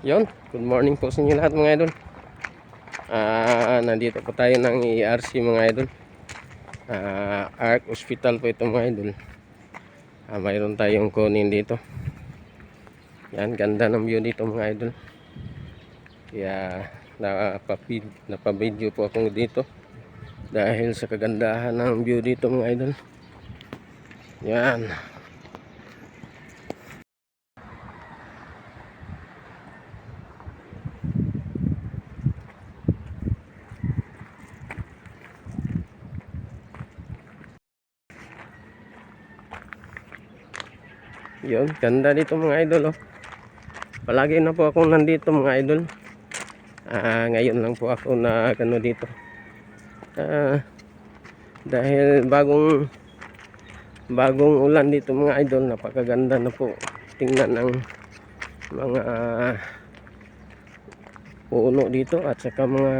Yon, good morning po sa inyo lahat mga idol. Ah, nandito po tayo ng ERC mga idol. Ah, ARC Hospital po ito mga idol. Ah, mayroon tayong kunin dito. Yan, ganda ng view dito mga idol. Kaya napapid, napabideo po ako dito. Dahil sa kagandahan ng view dito mga idol. Yan. Yun, ganda dito mga idol oh. Palagi na po ako nandito mga idol. Ah, ngayon lang po ako na ano dito. Ah, dahil bagong bagong ulan dito mga idol, napakaganda na po tingnan ng mga puno dito at saka mga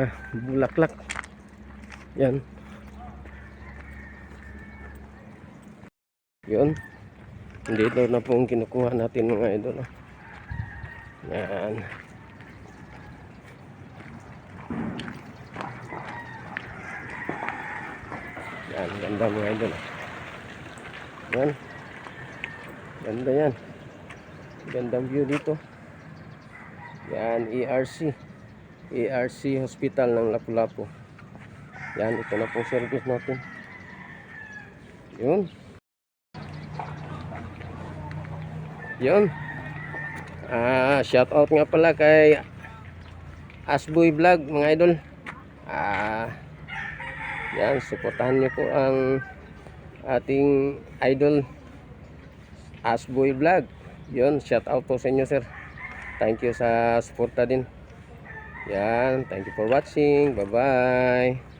bulaklak. Yan. Yun. Dito na po ang kinukuha natin mga idol. oh. Yan. Yan, ganda mga idol. oh. Yan. Ganda yan. Gandang view dito. Yan, ERC. ERC Hospital ng Lapu-Lapu. Yan, ito na po service natin. Yun. Yun. Ah, shout out nga pala kay Asboy Vlog mga idol. Ah, yan, suportahan niyo po ang ating idol Asboy Vlog. Yun, shout out po sa inyo sir. Thank you sa suporta din. Yan, thank you for watching. Bye-bye.